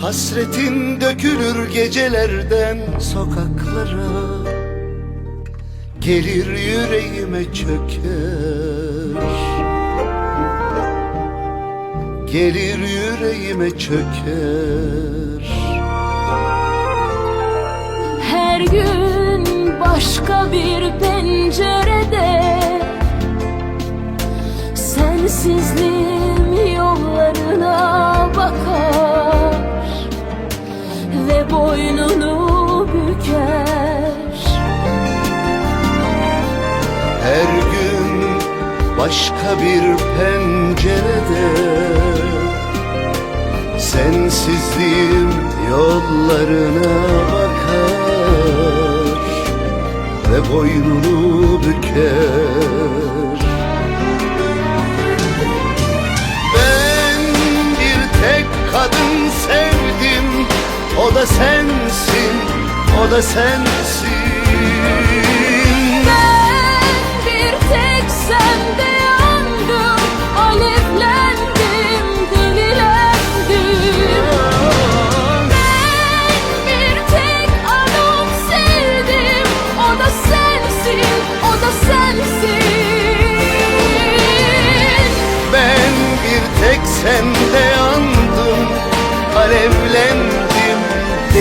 Hasretin dökülür gecelerden sokaklara. Gelir yüreğime çöker. Gelir yüreğime çöker. Her gün başka bir pencerede boynunu büker. Her gün başka bir pencerede Sensizliğim yollarına bakar Ve boynunu büker da sensin, o da sensin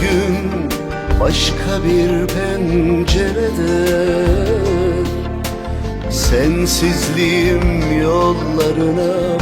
gün başka bir pencerede. Sensizliğim yollarına